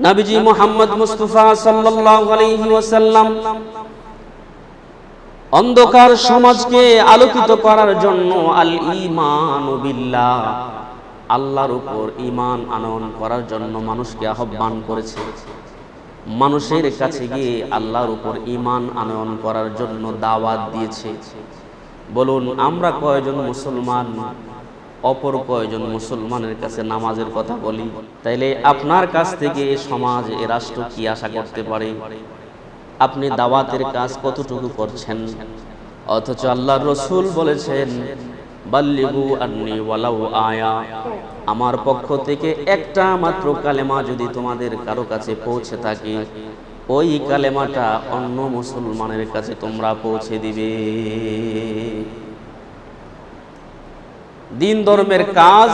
নবীজি মোহাম্মদ মুস্তফা সাল্লাল্লাহু আলাইহি ওয়াসাল্লাম অন্ধকার সমাজকে আলোকিত করার জন্য আল ঈমান বিল্লাহ, আল্লাহর উপর ঈমান আনয়ন করার জন্য মানুষকে আহ্বান করেছে। মানুষের কাছে গিয়ে আল্লাহর উপর ঈমান আনয়ন করার জন্য দাওয়াত দিয়েছে। বলুন, আমরা কয়জন মুসলমান? অপর কয়জন মুসলমানের কাছে নামাজের কথা বলি, তাইলে আপনার কাছ থেকে সমাজ, এ রাষ্ট্র কি আশা করতে পারে? আপনি দাওয়াতের কাজ কতটুকু করছেন? অথচ আল্লাহ রসুল বলেছেন আয়া। আমার পক্ষ থেকে একটা মাত্র কালেমা যদি তোমাদের কারও কাছে পৌঁছে থাকে, ওই কালেমাটা অন্য মুসলমানের কাছে তোমরা পৌঁছে দিবে। দিন ধর্মের কাজ,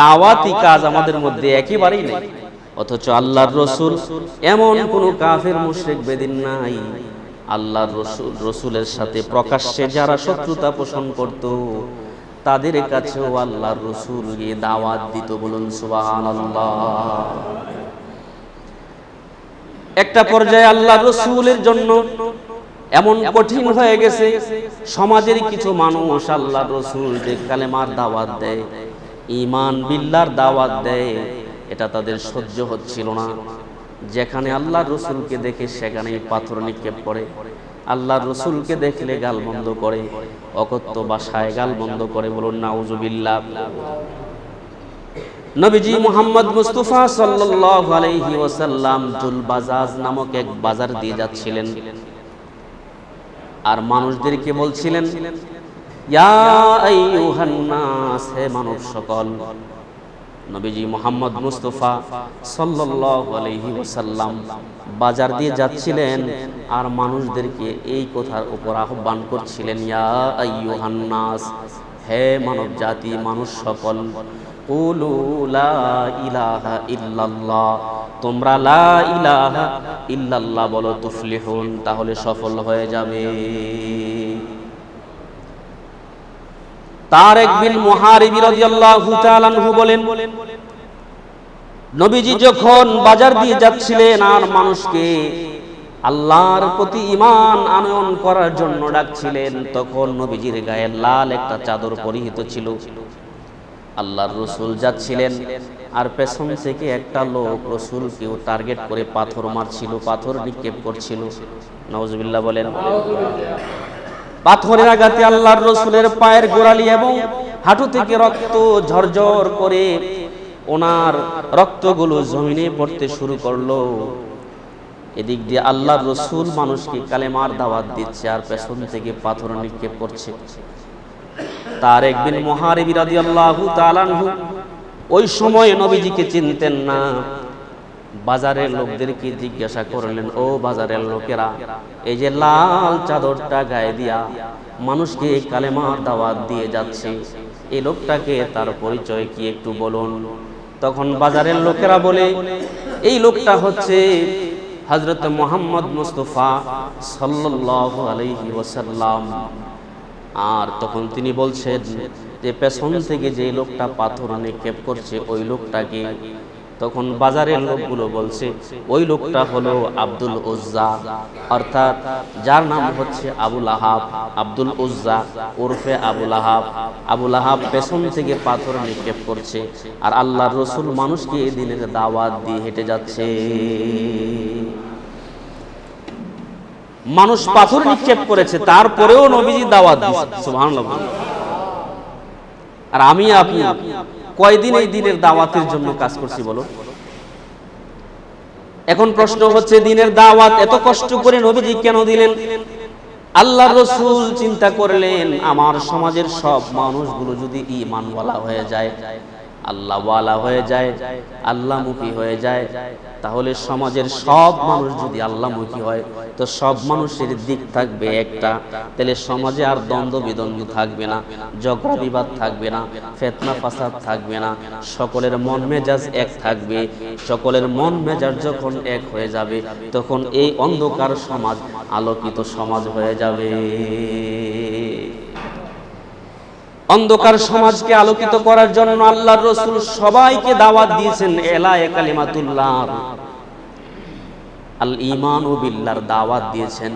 দাওয়াতি কাজ আমাদের মধ্যে একেবারেই নেই। অথচ আল্লাহর রসুল এমন কোন কাফের মুশরিক বেদিন নাই। আল্লাহর রসুল, রসুলের সাথে প্রকাশ্যে যারা শত্রুতা পোষণ করত, তাদের কাছেও আল্লাহর রসুল গিয়ে দাওয়াত দিত বলুন সুবাহান একটা পর্যায়ে আল্লাহ রসুলের জন্য এমন কঠিন হয়ে গেছে সমাজের কিছু মানুষ আল্লাহ রসুল যে কালেমার দাওয়াত দেয় ইমান বিল্লার দাওয়াত দেয় এটা তাদের সহ্য হচ্ছিল না। যেখানে আল্লাহ রসুলকে দেখে সেখানেই পাথর নিক্ষেপ করে আল্লাহ রসুলকে দেখলে গাল বন্ধ করে অকত্য বাসায় গাল বন্ধ করে বলুন নাউজুবিল্লাহ। নবীজি মুহাম্মদ মুস্তাফা সাল্লাল্লাহু আলাইহি ওয়াসাল্লাম জুল বাজাজ নামক এক বাজার দিয়ে যাচ্ছিলেন। আর মানুষদেরকে বলছিলেন হে মানব সকল, নবীজি মোহাম্মদ মুস্তফা সাল্লাল্লাহু আলাইহি ওয়াসাল্লাম বাজার দিয়ে যাচ্ছিলেন আর মানুষদেরকে এই কথার উপর আহ্বান করছিলেন, ইয়া আইয়ুহান নাস হে মানব জাতি মানুষ সকল তোমরা লা ইলাহা ইল্লাল্লাহ বলো, তুফলিহুন, তাহলে সফল হয়ে যাবে। তারেক আনহু বলেন, নবীজি যখন বাজার দিয়ে যাচ্ছিলেন আর মানুষকে আল্লাহর প্রতি ইমান আনয়ন করার জন্য ডাকছিলেন, তখন নবীজির গায়ে লাল একটা চাদর পরিহিত ছিল। আল্লাহর রসুল যাচ্ছিলেন। আর পেছন থেকে একটা লোক রসুলকেও টার্গেট করে পাথর মারছিল, পাথর নিক্ষেপ করছিল। নওয়াজবিল্লাহ বলেন, পাথরের আঘাতে আল্লাহর রসুলের পায়ের গোড়ালি এবং হাঁটু থেকে রক্ত ঝরঝর করে ওনার রক্তগুলো জমিনে পড়তে শুরু করল। এদিক দিয়ে আল্লাহর রসুল মানুষকে কালেমার দাওয়াত দিচ্ছে আর পেছন থেকে পাথর নিক্ষেপ করছে। তার একদিন মহারেবি আল্লাহ ওই সময় নবীজিকে চিনতেন না। বাজারের লোকদেরকে জিজ্ঞাসা করলেন, ও বাজারের লোকেরা, এই যে লাল চাদরটা গায়ে দিয়া মানুষকে কালেমার দাওয়াত দিয়ে যাচ্ছে, এই লোকটাকে তার পরিচয় কি একটু বলুন? তখন বাজারের লোকেরা বলে, এই লোকটা হচ্ছে হজরত মোহাম্মদ মুস্তফা সাল্লাল্লাহু আলাইহি ওয়াসাল্লাম। আর তখন তিনি বলছেন যে পেছন থেকে যে লোকটা পাথর নিক্ষেপ করছে, ওই লোকটাকে। তখন বাজারের লোকগুলো বলছে, ওই লোকটা হলো আব্দুল উজ্জা। অর্থাৎ যার নাম হচ্ছে আবুল আহাব, আব্দুল উজ্জা ওরফে আবুল আহাব। আবুল আহাব পেছন থেকে পাথর নিক্ষেপ করছে আর আল্লাহ রসুল মানুষকে এই দিনের দাওয়াত দিয়ে হেঁটে যাচ্ছে। মানুষ পাথর নিক্ষেপ করেছে, তারপরেও নবীজি দাওয়াত সুবহানাল্লাহ। আর আমি আপনি কয়দিন এই দিনের দাওয়াতের জন্য কাজ করছি বলো? এখন প্রশ্ন হচ্ছে, দিনের দাওয়াত এত কষ্ট করে নবীজি কেন দিলেন? আল্লাহ রসুল চিন্তা করলেন, আমার সমাজের সব মানুষগুলো যদি ইমানওয়ালা হয়ে যায়, আল্লাহওয়ালা হয়ে যায়, আল্লাহমুখী হয়ে যায় তাহলে সমাজের সব মানুষ যদি আল্লাহমুখী হয়, তো সব মানুষের দিক থাকবে একটা। তাহলে সমাজে আর দ্বন্দ্ব বিদ্বন্দ্ব থাকবে না ঝগড়া বিবাদ থাকবে না, ফেতনা ফাসাদ থাকবে না, সকলের মন মেজাজ এক থাকবে। সকলের মন মেজাজ যখন এক হয়ে যাবে, তখন এই অন্ধকার সমাজ আলোকিত সমাজ হয়ে যাবে। অন্ধকার সমাজকে আলোকিত করার জন্য আল্লাহর রসুল সবাইকে দাওয়াত দিয়েছেন এলা কালিমাতুল্লাহ। আল ইমান ও বিল্লার দাওয়াত দিয়েছেন,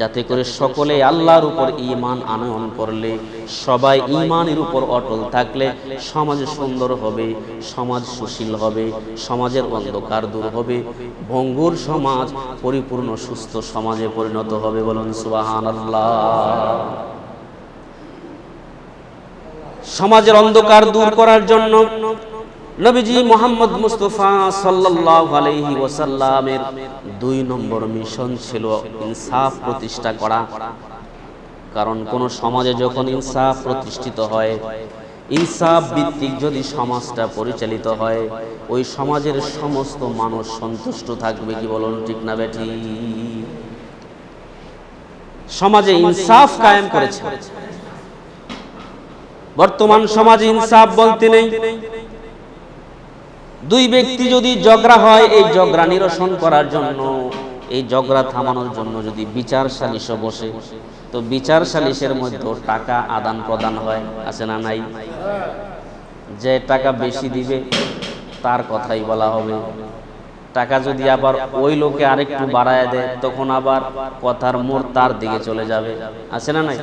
যাতে করে সকলে আল্লাহর উপর ইমান আনয়ন করলে, সবাই ইমানের উপর অটল থাকলে সমাজ সুন্দর হবে, সমাজ সুশীল হবে, সমাজের অন্ধকার দূর হবে, ভঙ্গুর সমাজ পরিপূর্ণ সুস্থ সমাজে পরিণত হবে বলুন সুবাহান আল্লাহ সমাজের অন্ধকার দূর করার জন্য নবীজি মোহাম্মদ মুস্তফা সাল্লাল্লাহু আলাইহি ওয়াসাল্লামের দুই নম্বর মিশন ছিল ইনসাফ প্রতিষ্ঠা করা। কারণ কোন সমাজে যখন ইনসাফ প্রতিষ্ঠিত হয়, ইনসাফ ভিত্তিক যদি সমাজটা পরিচালিত হয়, ওই সমাজের সমস্ত মানুষ সন্তুষ্ট থাকবে কি বলুন ঠিক না বেঠি? সমাজে ইনসাফ কায়েম করেছে। বর্তমান সমাজে ইনসাফ বলতে নেই। দুই ব্যক্তি যদি ঝগড়া হয়, এই ঝগড়া নিরসন করার জন্য, এই ঝগড়া থামানোর জন্য যদি বিচার সালিশও বসে, তো বিচার সালিশের মধ্যে টাকা আদান প্রদান হয়, আছে না নাই? যে টাকা বেশি দিবে, তার কথাই বলা হবে। টাকা যদি আবার ওই লোকে আরেকটু বাড়ায় দেয়, তখন আবার কথার মোড় তার দিকে চলে যাবে, আছে না নাই?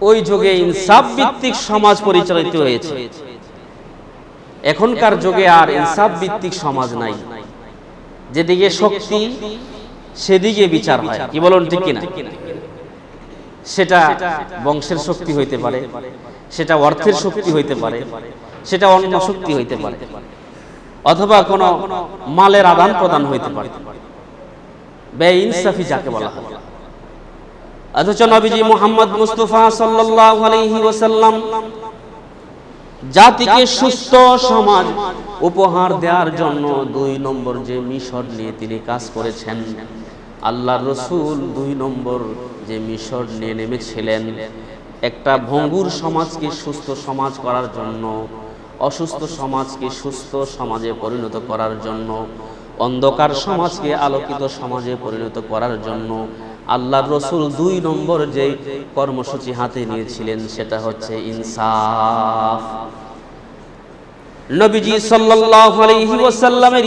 ওই যুগে ইনসাফ ভিত্তিক সমাজ পরিচালিত হয়েছে। এখনকার যুগে আর ইনসাফ ভিত্তিক সমাজ নাই। যেদিকে শক্তি, সেদিকে বিচার হয়। কি বলুন, ঠিক কিনা? সেটা বংশের শক্তি হইতে পারে, সেটা অর্থের শক্তি হইতে পারে, সেটা অন্য শক্তি হইতে পারে, অথবা কোনো মালের আদান প্রদান হইতে পারে। বে ইনসাফি যাকে বলা হয়। অথচ নবীজি মোহাম্মদ মুস্তফা সাল্লাল্লাহু আলাইহি জাতিকে সুস্থ সমাজ উপহার দেওয়ার জন্য দুই নম্বর যে মিশর নিয়ে তিনি কাজ করেছেন আল্লাহ রসুল দুই নম্বর যে মিশর নিয়ে নেমেছিলেন, একটা ভঙ্গুর সমাজকে সুস্থ সমাজ করার জন্য, অসুস্থ সমাজকে সুস্থ সমাজে পরিণত করার জন্য, অন্ধকার সমাজকে আলোকিত সমাজে পরিণত করার জন্য আল্লাহর রসুল দুই নম্বর যে কর্মসূচি হাতে নিয়েছিলেন, সেটা হচ্ছে ইনসাফ। নবীজি সাল্লাল্লাহু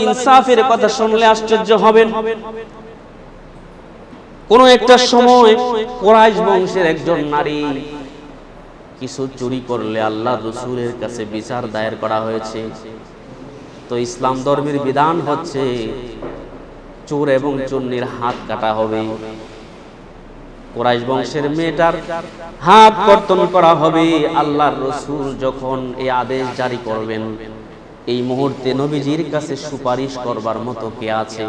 ইনসাফের কথা শুনলে আশ্চর্য হবেন। কোন একটা সময় বংশের একজন নারী কিছু চুরি করলে আল্লাহ রসুলের কাছে বিচার দায়ের করা হয়েছে। তো ইসলাম ধর্মের বিধান হচ্ছে চোর এবং চুন্নির হাত কাটা হবে। কোরাইশ বংশের মেয়েটার হাত কর্তন করা হবে আল্লাহর রসুল যখন এই আদেশ জারি করবেন। এই মুহূর্তে নবীজির কাছে সুপারিশ করবার মতো কে আছে?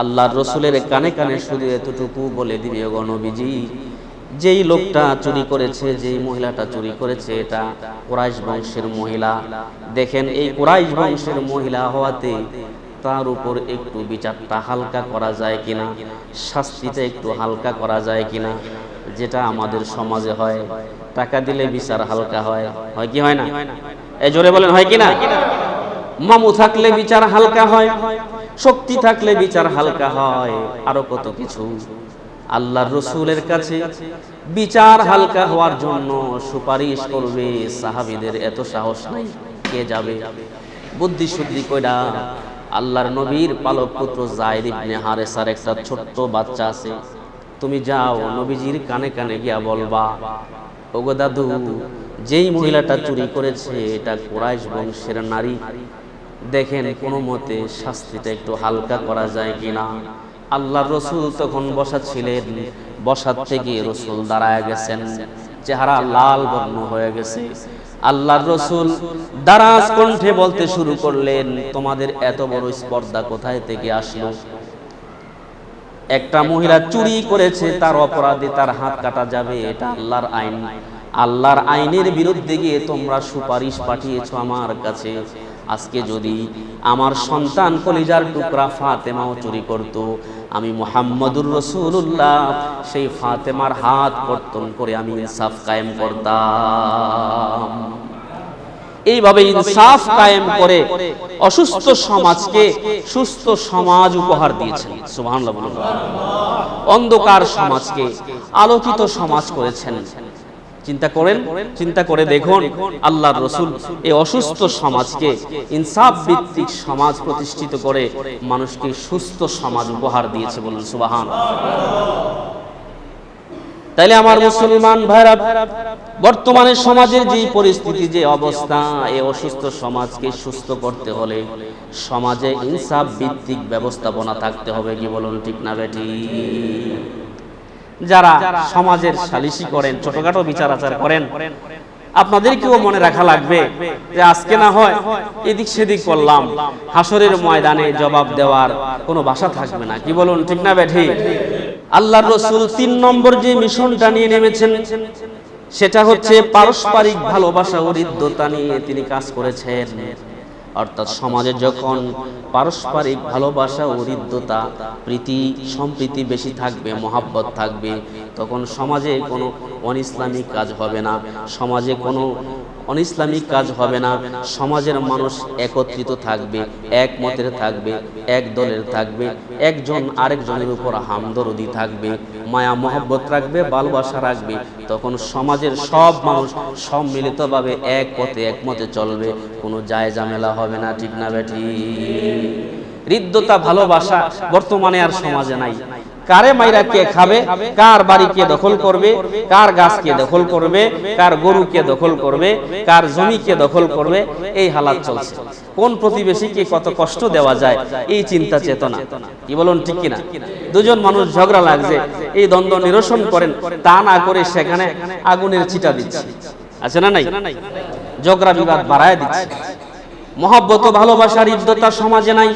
আল্লাহর রসুলের কানে কানে শুধু এতটুকু বলে দিবে গো নবীজি। যেই লোকটা চুরি করেছে যেই মহিলাটা চুরি করেছে এটা কোরাইশ বংশের মহিলা। দেখেন এই কোরাইশ বংশের মহিলা হওয়াতে তার উপর একটু বিচারটা হালকা করা যায় কিনা শাস্তিটা একটু হালকা করা যায় কিনা, যেটা আমাদের সমাজে হয়। টাকা দিলে বিচার হালকা হয়। হয় কি হয় না? এই জোরে বলেন, হয় কিনা মামু থাকলে বিচার হালকা হয়, শক্তি থাকলে বিচার হালকা হয়, আরও কত কিছু। আল্লাহর রসুলের কাছে বিচার হালকা হওয়ার জন্য সুপারিশ করবে। সাহাবিদের এত সাহস নাই, কে যাবে? বুদ্ধি শুদ্ধি কইরা আল্লাহর নবীর পালক পুত্র জায়দ ইবনে হারেসার একটা ছোট্ট বাচ্চা আছে। তুমি যাও, নবীজির কানে কানে গিয়া বলবা, ওগো দাদু, যেই মহিলাটা চুরি করেছে, এটা কোরাইশ বংশের নারী। দেখেন, কোনো মতে শাস্তিটা একটু হালকা করা যায় কিনা। আল্লাহ রসুল তখন বসা ছিলেন, বসার থেকে রসুল দাঁড়ায় গেছেন। চেহারা লাল বর্ণ হয়ে গেছে। আল্লাহর রসুল দারাজ কণ্ঠে বলতে শুরু করলেন, তোমাদের এত বড় স্পর্ধা কোথায় থেকে আসলো? একটা মহিলা চুরি করেছে, তার অপরাধে তার হাত কাটা যাবে, এটা আল্লাহর আইন। আল্লাহর আইনের বিরুদ্ধে গিয়ে তোমরা সুপারিশ পাঠিয়েছ আমার কাছে। আজকে যদি আমার সন্তান কলিজার টুকরা ফাতেমাও চুরি করত, আমি মুহাম্মদুর রসুল্লাহ সেই ফাতেমার হাত কর্তন করে আমি ইনসাফ কায়েম করতাম। এইভাবে ইনসাফ কায়েম করে অসুস্থ সমাজকে সুস্থ সমাজ উপহার দিয়েছেন। সুবহানাল্লাহ অন্ধকার সমাজকে আলোকিত সমাজ করেছেন। চিন্তা করেন চিন্তা করে দেখুন আল্লাহর রসুল এই অসুস্থ সমাজকে ইনসাফ ভিত্তিক সমাজ প্রতিষ্ঠিত করে মানুষকে সুস্থ সমাজ উপহার দিয়েছে বলুন সুবাহান তাইলে আমার মুসলমান ভাইরা বর্তমানে সমাজের যে পরিস্থিতি যে অবস্থা এই অসুস্থ সমাজকে সুস্থ করতে হলে সমাজে ইনসাফ ভিত্তিক ব্যবস্থাপনা থাকতে হবে কি বলুন ঠিক না বেটি যারা সমাজের সালিশি করেন, ছোটখাটো বিচার আচার করেন, আপনাদেরকেও মনে রাখা লাগবে যে আজকে না হয় এদিক সেদিক করলাম হাসরের ময়দানে জবাব দেওয়ার কোনো ভাষা থাকবে না। কি বলুন, ঠিক না বেঠি আল্লাহর রসুল তিন নম্বর যে মিশনটা নিয়ে নেমেছেন, সেটা হচ্ছে পারস্পরিক ভালোবাসা ও হৃদ্যতা নিয়ে তিনি কাজ করেছেন। অর্থাৎ সমাজে যখন পারস্পরিক ভালোবাসা ও হৃদ্যতা প্রীতি সম্প্রীতি বেশি থাকবে মহাব্বত থাকবে তখন সমাজে কোনো অনিসলামিক কাজ হবে না। সমাজে কোনো অনিসলামিক কাজ হবে না। সমাজের মানুষ একত্রিত থাকবে এক মতের থাকবে, এক দলের থাকবে, একজন আরেকজনের উপর হামদরদি থাকবে, মায়া মহব্বত রাখবে, ভালোবাসা রাখবে। তখন সমাজের সব মানুষ সম্মিলিতভাবে এক পথে একমতে চলবে। কোনো যায় ঝামেলা হবে না, ঠিক না বেটি হৃদ্যতা, ভালোবাসা বর্তমানে আর সমাজে নাই। কারে মাইরা কে খাবে? কার বাড়ি কে দখল করবে? কার গাছ কে দখল করবে? কার গরু কে দখল করবে? কার জমি কে দখল করবে? এই হালাত চলছে। কোন প্রতিবেশীকে কত কষ্ট দেওয়া যায়? এই চিন্তা চেতনা। কি বলুন, ঠিক কিনা? দুজন মানুষ ঝগড়া লাগছে। এই দ্বন্দ্ব নিরসন করেন, তা না করে সেখানে আগুনের চিটা দিচ্ছে। আছে না নাই? ঝগড়া বিবাদ বাড়ায় দিচ্ছে। মহব্বত, ভালোবাসার ইদ্যতা সমাজে নাই।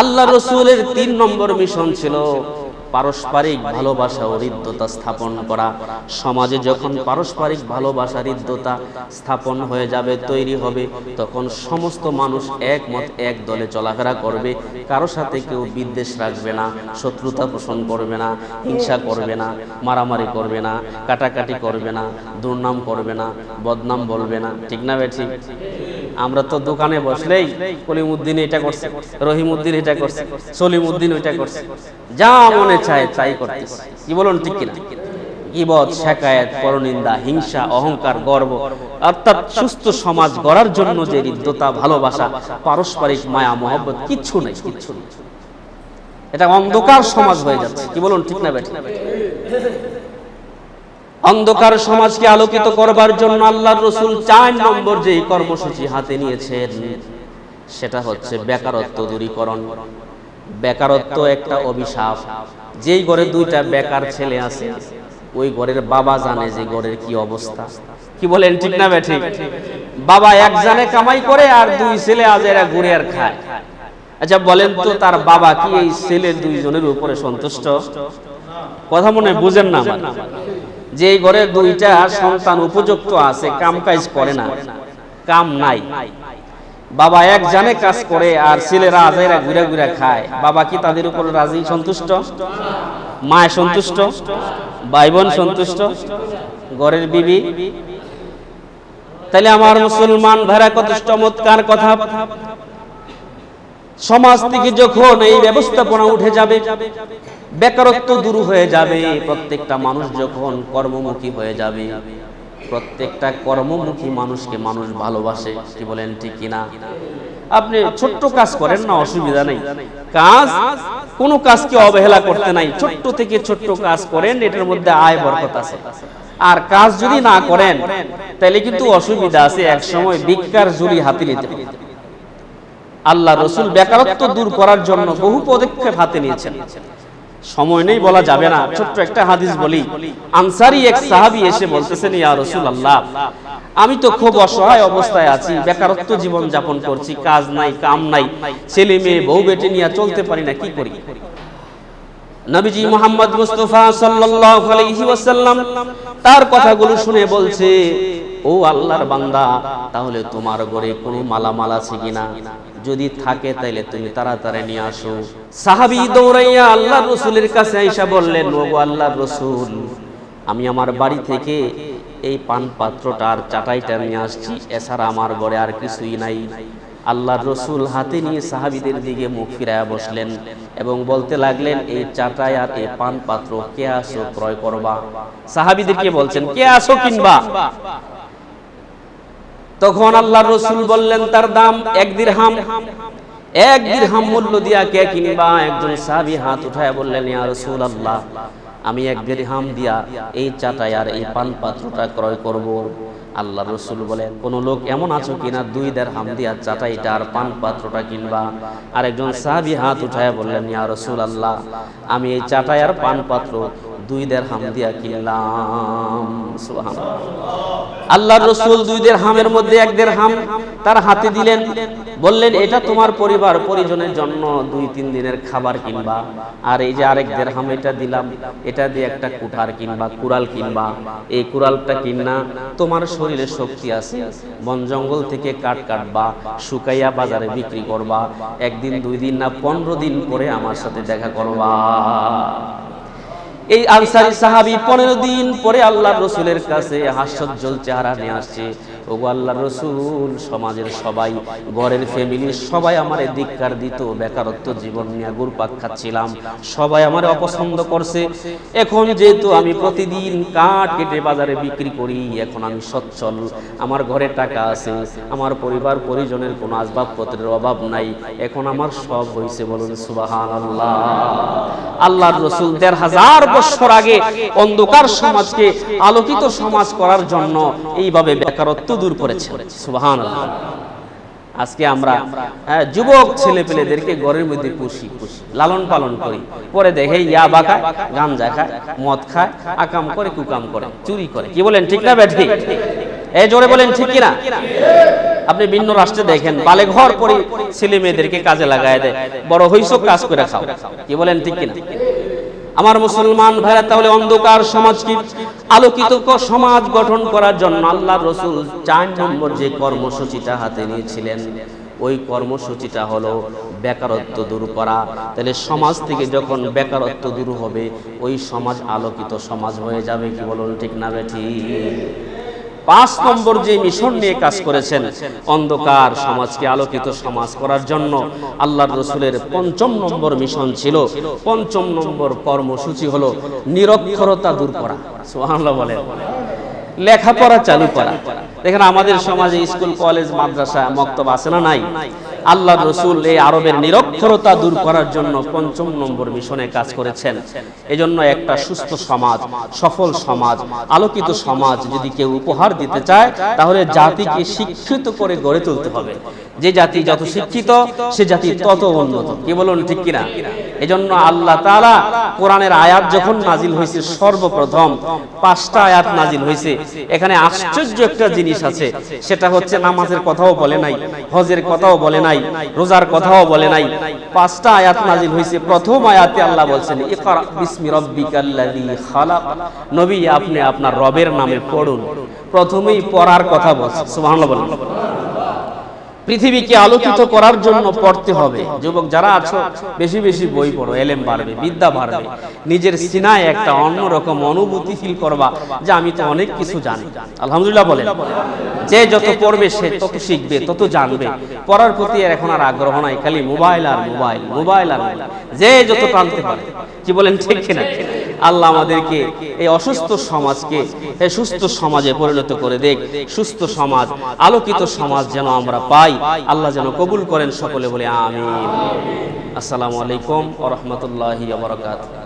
আল্লাহ রসুলের তিন নম্বর মিশন ছিল পারস্পরিক ভালোবাসা ও হৃদ্যতা স্থাপন করা। সমাজে যখন পারস্পরিক ভালোবাসা, হৃদ্যতা স্থাপন হয়ে যাবে, তৈরি হবে, তখন সমস্ত মানুষ একমত, এক দলে চলাফেরা করবে। কারও সাথে কেউ বিদ্বেষ রাখবে না, শত্রুতা পোষণ করবে না, হিংসা করবে না, মারামারি করবে না, কাটাকাটি করবে না, দুর্নাম করবে না, বদনাম বলবে না। ঠিক না বে ঠিক? আমরা তো দোকানে বসলেই কলিমুদ্দিন এটা করছে রহিমউদ্দিন এটা করছে সলিমউদ্দিন ওইটা করছে। যা মনে চায় তাই করতেছে। কি বলুন ঠিক কিনা? ইবদ শেখায়ত পরনিন্দা, হিংসা, অহংকার, গর্ব, অর্থাৎ সুস্থ সমাজ গড়ার জন্য যে হৃদ্যতা, ভালোবাসা, পারস্পরিক মায়া, মহব্বত, কিচ্ছু নেই কিচ্ছু নেই। এটা অন্ধকার সমাজ হয়ে যাচ্ছে। কি বলুন ঠিক না বেঠিক অন্ধকার সমাজকে আলোকিত করবার জন্য আল্লাহর রসুল চার নম্বর যে কর্মসূচি হাতে নিয়েছেন, সেটা হচ্ছে বেকারত্ব দূরীকরণ। বেকারত্ব একটা অভিশাপ। যেই ঘরে দুইটা বেকার ছেলে আছে, ওই ঘরের বাবা জানে যে ঘরের কি অবস্থা। কি বলেন ঠিক না বেঠিক বাবা এক জানে কামাই করে আর দুই ছেলে আজ এরা ঘুরে আর খায়। আচ্ছা বলেন তো তার বাবা কি এই ছেলের দুইজনের উপরে সন্তুষ্ট? কথা মনে বুঝেন না। যে ঘরে দুইটা সন্তান উপযুক্ত আছে, কাম কাজ করে না। কাম নাই। বাবা এক জানে কাজ করে আর ছেলেরা আজাইরা ঘুরে ঘুরে খায়। বাবা কি তাদের উপর রাজি, সন্তুষ্ট? মায় সন্তুষ্ট? ভাই বোন সন্তুষ্ট? ঘরের বিবি? তাহলে আমার মুসলমান ভাইরা কত চমৎকার কথা। সমাজ থেকে যখন এই ব্যবস্থাপনা উঠে যাবে, বেকারত্ব দূর হয়ে যাবে, প্রত্যেকটা মানুষ যখন কর্মমুখী হয়ে যাবে, প্রত্যেকটা কর্মমুখী মানুষকে মানুষ ভালোবাসে, কি বলেন ঠিক কিনা? আপনি ছোট্ট কাজ করেন না, অসুবিধা নেই। কাজ, কোন কাজকে অবহেলা করতে নাই। ছোট্ট থেকে ছোট্ট কাজ করেন, এটার মধ্যে আয় বরকত আছে। আর কাজ যদি না করেন, তাহলে কিন্তু অসুবিধা আছে এক সময় ভিক্ষার জুলি হাতে নিতে হবে। আল্লাহ রসুল বেকারত্ব দূর করার জন্য বহু পদক্ষেপ হাতে নিয়েছেন। সময় নেই বলা যাবে না। ছোট্ট একটা হাদিস বলি। আনসারি এক সাহাবি এসে বলতেছেন, ইয়া রসুল আল্লাহ আমি তো খুব অসহায় অবস্থায় আছি, বেকারত্ব জীবন যাপন করছি, কাজ নাই, কাম নাই, ছেলে মেয়ে, বউ বেটে নিয়ে চলতে পারি না, কি করি? নবীজি মোহাম্মদ মুস্তফা সাল্লাল্লাহু আলাইহি ওয়াসাল্লাম তার কথাগুলো শুনে বলছে, ও আল্লাহর বান্দা, তাহলে তোমার ঘরে কোনো মালামাল আছে কিনা? যদি থাকে তাইলে তুমি তাড়াতাড়ি নিয়ে আসো। সাহাবি দৌড়াইয়া আল্লাহ রসুলের কাছে আইসা বললেন ও আল্লাহ রসুল, আমি আমার বাড়ি থেকে এই পান পাত্রটা আর চাটাইটা নিয়ে আসছি, এছাড়া আমার ঘরে আর কিছুই নাই। আল্লাহর রসুল হাতে নিয়ে সাহাবিদের দিকে মুখ ফিরায়া বসলেন এবং বলতে লাগলেন, এই চাটাই আর এই পান পাত্র কে আসো, ক্রয় করবা? সাহাবিদেরকে বলছেন, কে আসো কিনবা? তখন আল্লাহর রসুল বললেন, তার দাম এক দিরহাম। এক দিরহাম মূল্য দিয়া কে কিনবা? একজন সাহাবী হাত উঠায় বললেন, ইয়া আল্লাহ আমি এক দিরহাম দিয়া এই চাটাই আর এই পান পাত্রটা ক্রয় করব। আল্লাহ রসুল বলেন, কোন লোক এমন আছো কিনা? দুই দেড়হাম দিয়া চাটাইটা আর পান পাত্রটা কিনবা? আর একজন সাহাবী হাত উঠায় বললেন, ইয়া রসুল আল্লাহ আমি এই চাটাই আর পান পাত্র দুই দেড়হাম দিয়া কিনলাম আল্লাহর রসুল দুই দের হামের মধ্যে এক দের হাম তার হাতে দিলেন বললেন এটা তোমার পরিবার পরিজনের জন্য দুই তিন দিনের খাবার কিনবা। আর এই যে আরেক দের হাম এটা দিলাম এটা দিয়ে একটা কুঠার কিনবা কুড়াল কিনবা এই কুড়ালটা কিনা তোমার শরীরে শক্তি আছে বন জঙ্গল থেকে কাঠ কাটবা শুকাইয়া বাজারে বিক্রি করবা একদিন দুই দিন না পনেরো দিন পরে আমার সাথে দেখা করবা। এই আনসারি সাহাবি পনেরো দিন পরে আল্লাহ রসুলের কাছে হাস্যজ্জ্বল চেহারা নিয়ে আসছে। ওগো আল্লাহ রসুল, সমাজের সবাই, ঘরের ফ্যামিলি সবাই আমার ধিক্কার দিত, বেকারত্ব জীবন নিয়ে গুরপাক খাচ্ছিলাম। সবাই আমার অপছন্দ করছে। এখন যেহেতু আমি প্রতিদিন কাঠ কেটে বাজারে বিক্রি করি, এখন আমি সচ্ছল। আমার ঘরে টাকা আছে, আমার পরিবার, পরিজনের কোনো আসবাবপত্রের অভাব নাই। এখন আমার সব হয়েছে বলুন সুবাহান আল্লাহ আল্লাহর রসুল দেড় হাজার বছর আগে অন্ধকার সমাজকে আলোকিত সমাজ করার জন্য এইভাবে বেকারত্ব দূর করেছে। সুবাহান আজকে আমরা হ্যাঁ, যুবক ছেলে পেলেদেরকে ঘরের মধ্যে পুষি পুষি লালন পালন করি। পরে দেখে ইয়া বাখায় গাঞ্জা খায় মদ খায় আকাম করে কুকাম করে চুরি করে। কি বলেন ঠিক না ব্যাঠি এই জোরে বলেন ঠিক কিনা? আপনি ভিন্ন রাষ্ট্রে দেখেন বালে ঘর পরে ছেলে মেয়েদেরকে কাজে লাগায় দেয়। বড় হইস কাজ করে খাও। কি বলেন ঠিক কিনা? আমার মুসলমান ভাইরা, তাহলে অন্ধকার সমাজকে আলোকিত সমাজ গঠন করার জন্য আল্লাহ রসুল চার নম্বর যে কর্মসূচিটা হাতে নিয়েছিলেন, ওই কর্মসূচিটা হলো বেকারত্ব দূর করা। তাহলে সমাজ থেকে যখন বেকারত্ব দূর হবে, ওই সমাজ আলোকিত সমাজ হয়ে যাবে কি বলুন ঠিক না বেঠি? পাঁচ নম্বর যে মিশন নিয়ে কাজ করেছেন, অন্ধকার সমাজকে আলোকিত সমাজ করার জন্য আল্লাহ রসুলের পঞ্চম নম্বর মিশন ছিল, পঞ্চম নম্বর কর্মসূচি হলো নিরক্ষরতা দূর করা। সোহানলা বলেন। লেখাপড়া চালু করা। দেখেন আমাদের সমাজে স্কুল, কলেজ মাদ্রাসা মক্তব আছে না নাই? আল্লাহ রসুল এই আরবের নিরক্ষরতা দূর করার জন্য পঞ্চম নম্বর মিশনে কাজ করেছেন। এজন্য একটা সুস্থ সমাজ সফল সমাজ আলোকিত সমাজ যদি কেউ উপহার দিতে চায় তাহলে জাতিকে শিক্ষিত করে গড়ে তুলতে হবে। যে জাতি যত শিক্ষিত, সে জাতি তত উন্নত। কি বলুন, ঠিক কিনা? এজন্য আল্লাহ তাআলা কোরআনের আয়াত যখন নাজিল হয়েছে, সর্বপ্রথম পাঁচটা আয়াত নাজিল হয়েছে। এখানে আশ্চর্য একটা জিনিস আছে, সেটা হচ্ছে নামাজের কথাও বলে নাই, হজের কথাও বলে নাই, রোজার কথাও বলে নাই। পাঁচটা আয়াত নাজিল হয়েছে। প্রথম আয়াতে আল্লাহ বলছেন নবী, আপনি আপনার রবের নামে পড়ুন। প্রথমেই পড়ার কথা বলছে সুবহানাল্লাহ বলুন। পৃথিবীকে আলোকিত করার জন্য পড়তে হবে। যুবক যারা আছো, বেশি বেশি বই পড়ো, এলেম বাড়বে, বিদ্যা বাড়বে। নিজের সিনায় একটা অন্যরকম অনুভূতি ফিল করবা, যে আমি তো অনেক কিছু জানি। আলহামদুলিল্লাহ বলেন, যে যত পড়বে সে তত শিখবে, তত জানবে। পড়ার প্রতি এখন আর আগ্রহ নাই, খালি মোবাইল আর মোবাইল মোবাইল আর যে যত টানতে পারে কি বলেন ঠিক কিনা? আল্লাহ আমাদেরকে এই অসুস্থ সমাজকে এই সুস্থ সমাজে পরিণত করে দেখ। সুস্থ সমাজ আলোকিত সমাজ যেন আমরা পাই। আল্লাহ যেন কবুল করেন সকলে বলে আমি আসসালামু আলাইকুম ওয়া রাহমাতুল্লাহি ওয়া বারাকাতুহু।